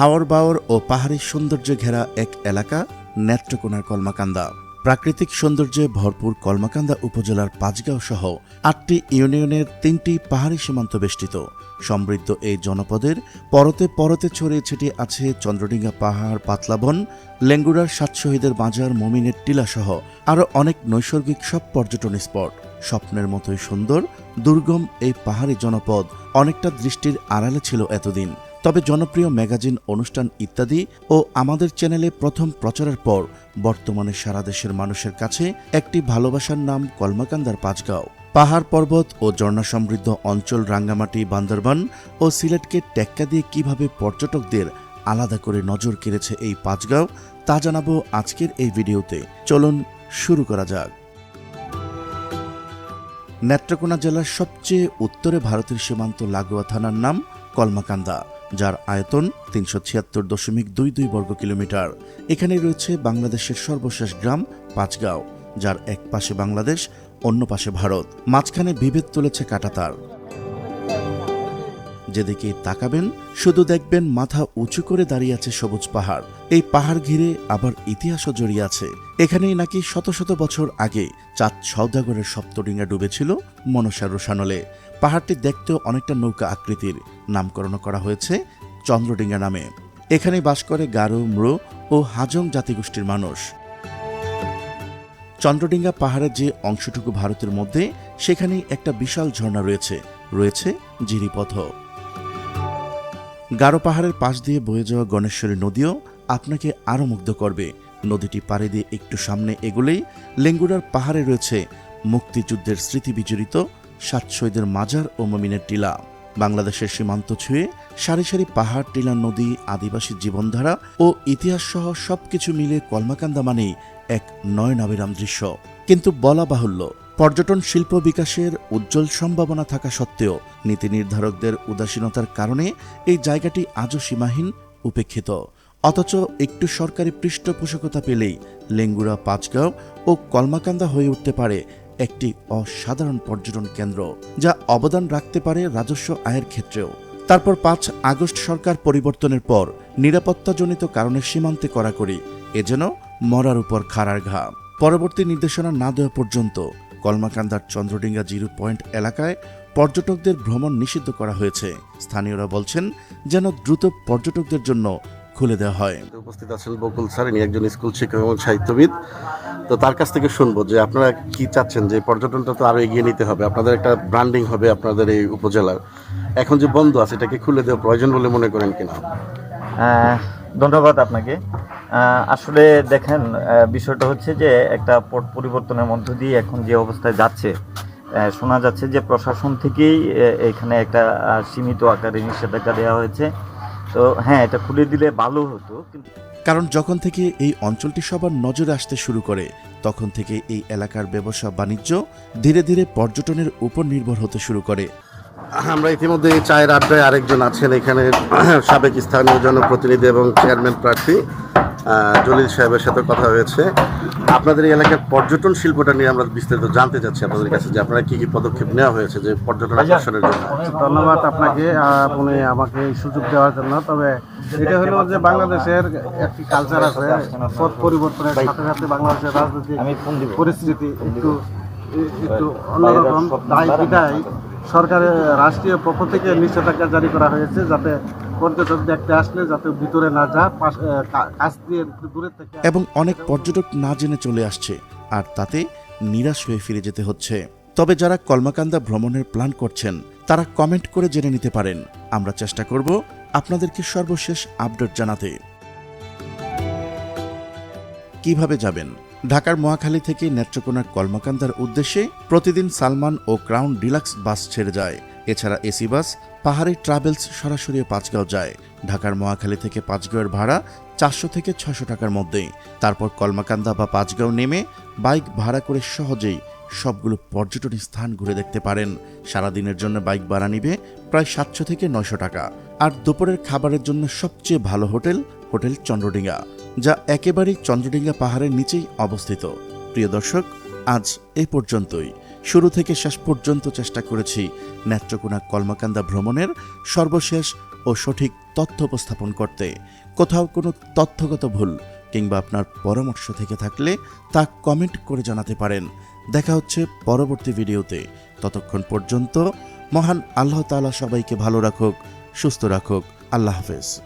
হাওর বাওর ও পাহাড়ি সৌন্দর্যে ঘেরা এক এলাকা, নেত্রকোনার কলমাকান্দা। প্রাকৃতিক সৌন্দর্যে ভরপুর কলমাকান্দা উপজেলার পাঁচগাঁও সহ আটটি ইউনিয়নের তিনটি পাহাড়ি সীমান্ত বেষ্টিত। সমৃদ্ধ এই জনপদের পরতে পরতে ছড়িয়ে ছিটিয়ে আছে চন্দ্রডিঙ্গা পাহাড় পাতলাবন লেঙ্গুড়ার সাত শহীদের বাজার মমিনের টিলাসহ আরও অনেক নৈসর্গিক সব পর্যটন স্পট। স্বপ্নের মতোই সুন্দর, দুর্গম এই পাহাড়ি জনপদ অনেকটা দৃষ্টির আড়ালে ছিল এতদিন। তবে জনপ্রিয় ম্যাগাজিন, অনুষ্ঠান ইত্যাদি ও আমাদের চ্যানেলে প্রথম প্রচারের পর বর্তমানে সারা দেশের মানুষের কাছে একটি ভালোবাসার নাম কলমাকান্দার পাঁচগাঁও। পাহাড় পর্বত ও ঝর্ণা সমৃদ্ধ অঞ্চল রাঙ্গামাটি, বান্দরবান ও সিলেটকে টেক্কা দিয়ে কীভাবে পর্যটকদের আলাদা করে নজর কেড়েছে এই পাঁচগাঁও, তা জানাব আজকের এই ভিডিওতে। চলুন শুরু করা যাক। নেত্রকোনা জেলার সবচেয়ে উত্তরে ভারতের সীমান্ত লাগোয়া থানার নাম কলমাকান্দা। যার আয়তন তিনশো ছিয়াত্তর দশমিক দুই দুই বর্গ কিলোমিটার এখানে রয়েছে বাংলাদেশের সর্বশেষ গ্রাম পাঁচগাঁও, যার এক পাশে বাংলাদেশ, অন্য পাশে ভারত। মাঝখানে বিভেদ তুলেছে কাটাতার। যেদিকে তাকাবেন, শুধু দেখবেন মাথা উঁচু করে দাঁড়িয়ে আছে সবুজ পাহাড়। এই পাহাড় ঘিরে আবার ইতিহাসও জড়িয়ে আছে। এখানেই নাকি শত শত বছর আগে চাঁদ সৌদাগরের সপ্তডিঙ্গা ডুবেছিল মনসার রোশানলে। পাহাড়টি দেখতেও অনেকটা নৌকা আকৃতির। নামকরণ করা হয়েছে চন্দ্রডিঙ্গা নামে। এখানে বাস করে গারো, ম্রো ও হাজং জাতিগোষ্ঠীর মানুষ। চন্দ্রডিঙ্গা পাহাড়ের যে অংশটুকু ভারতের মধ্যে, সেখানেই একটা বিশাল ঝর্ণা রয়েছে। রয়েছে জিরিপথ। গারো পাহাড়ের পাশ দিয়ে বয়ে যাওয়া গণেশ্বরী নদীও আপনাকে আরও মুগ্ধ করবে। নদীটি পাড়ে দিয়ে একটু সামনে এগুলেই লেঙ্গুড়ার পাহাড়ে রয়েছে মুক্তিযুদ্ধের স্মৃতি বিজড়িত সাত শহীদের মাজার ও মমিনের টিলা। বাংলাদেশের সীমান্ত ছুঁয়ে সারি সারি পাহাড়, টিলা, নদী, আদিবাসী জীবনধারা ও ইতিহাস সহ সবকিছু মিলে কলমাকান্দা মানেই এক নয়নাবিরাম দৃশ্য। কিন্তু বলা বাহুল্য, পর্যটন শিল্প বিকাশের উজ্জ্বল সম্ভাবনা থাকা সত্ত্বেও নীতি নির্ধারকদের উদাসীনতার কারণে এই জায়গাটি আজও সীমাহীন, উপেক্ষিত। অথচ একটু সরকারি পৃষ্ঠপোষকতা পেলেই লেঙ্গুড়া পাঁচগাঁও ও কলমাকান্দা হয়ে উঠতে পারে একটি অসাধারণ পর্যটন কেন্দ্র যা অবদান রাখতে পারে রাজস্ব আয়ের ক্ষেত্রেও। তারপর পাঁচ আগস্ট সরকার পরিবর্তনের পর নিরাপত্তাজনিত কারণে সীমান্তে কড়াকড়ি, এ যেন মরার উপর খাড়ার ঘা। পরবর্তী নির্দেশনা না দেওয়া পর্যন্ত কলমাকান্দার চন্দ্রডিঙ্গা জিরো পয়েন্ট এলাকায় পর্যটকদের ভ্রমণ নিষিদ্ধ করা হয়েছে। স্থানীয়রা বলছেন, যেন দ্রুত পর্যটকদের জন্য খুলে দেওয়া হয়। উপস্থিত আছেন বকুল স্যার ইনি একজন স্কুল শিক্ষক এবং সাহিত্যবিদ। তো তার কাছ থেকে শুনব যে আপনারা কি চাচ্ছেন যে পর্যটনটা তো আরও এগিয়ে নিতে হবে আপনাদের একটা ব্র্যান্ডিং হবে আপনাদের এই উপজেলার। এখন যে বন্ধ আছে এটাকে খুলে দেওয়া প্রয়োজন বলে মনে করেন কিনা? ধন্যবাদ আপনাকে। আসলে দেখেন বিষয়টা হচ্ছে যে একটা পট পরিবর্তনের মধ্য দিয়ে এখন যে অবস্থায় যাচ্ছে শোনা যাচ্ছে যে প্রশাসন থেকেই এখানে একটা সীমিত আকারে নিষেধাজ্ঞা দেওয়া হয়েছে। তো হ্যাঁ এটা খুলে দিলে ভালো হতো কিন্তু কারণ যখন থেকে এই অঞ্চলটি সবার নজরে আসতে শুরু করে তখন থেকে এই এলাকার ব্যবসা বাণিজ্য ধীরে ধীরে পর্যটনের উপর নির্ভর হতে শুরু করে। আমরা ইতিমধ্যে চায়ের আড্ডায় আরেকজন আছেন এখানে সাবেক স্থানীয় জনপ্রতিনিধি এবং চেয়ারম্যান প্রার্থী। জলিল সাহেবের সাথে কথা হয়েছে। আপনাদের এই এলাকার পর্যটন শিল্পটা নিয়ে আমরা বিস্তারিত জানতে চাচ্ছি আপনাদের কাছে যে আপনারা কী কী পদক্ষেপ নেওয়া হয়েছে যে পর্যটন আকর্ষণের জন্য? ধন্যবাদ আপনাকে আপনি আমাকে এই সুযোগ দেওয়ার জন্য। তবে এটা হলো যে বাংলাদেশের একটি কালচার আছে পথ পরিবর্তনের সাথে সাথে বাংলাদেশের রাজনৈতিক পরিস্থিতি একটু একটু অন্যরকম তাই বিদায় সরকারের রাষ্ট্রীয় পক্ষ থেকে নিষেধাজ্ঞা জারি করা হয়েছে যাতে পর্যটক দেখতে আসলে যাতে ভিতরে না যা কাছ দিয়ে দূরে থেকে এবং অনেক পর্যটক না জেনে চলে আসছে, আর তাতে নিরাশ হয়ে ফিরে যেতে হচ্ছে। তবে যারা কলমাকান্দা ভ্রমণের প্ল্যান করছেন, তারা কমেন্ট করে জেনে নিতে পারেন। আমরা চেষ্টা করব আপনাদেরকে সর্বশেষ আপডেট জানাতে। কীভাবে যাবেন? ঢাকার মহাখালী থেকে নেত্রকোনার কলমাকান্দার উদ্দেশ্যে প্রতিদিন সালমান ও ক্রাউন ডিলাক্স বাস ছেড়ে যায়। এছাড়া এসি বাস পাহাড়ি ট্রাভেলস সরাসরি পাঁচগাঁও যায়। ঢাকার মহাখালী থেকে পাঁচগাঁওয়ের ভাড়া চারশো থেকে ছশো টাকার মধ্যেই। তারপর কলমাকান্দা বা পাঁচগাঁও নেমে বাইক ভাড়া করে সহজেই সবগুলো পর্যটন স্থান ঘুরে দেখতে পারেন। সারাদিনের জন্য বাইক ভাড়া নিবে প্রায় সাতশো থেকে নয়শো টাকা। আর দুপুরের খাবারের জন্য সবচেয়ে ভালো হোটেল হোটেল চন্দ্রডিঙ্গা, যা একেবারেই চন্দ্রডিঙ্গা পাহাড়ের নিচেই অবস্থিত। প্রিয় দর্শক, আজ এ পর্যন্তই। শুরু থেকে শেষ পর্যন্ত চেষ্টা করেছি নেত্রকোনা কলমাকান্দা ভ্রমণের সর্বশেষ ও সঠিক তথ্য উপস্থাপন করতে। কোথাও কোনো তথ্যগত ভুল কিংবা আপনার পরামর্শ থেকে থাকলে তা কমেন্ট করে জানাতে পারেন। দেখা হচ্ছে পরবর্তী ভিডিওতে। ততক্ষণ পর্যন্ত মহান আল্লাহ তাআলা সবাইকে ভালো রাখুক, সুস্থ রাখুক। আল্লাহ হাফেজ।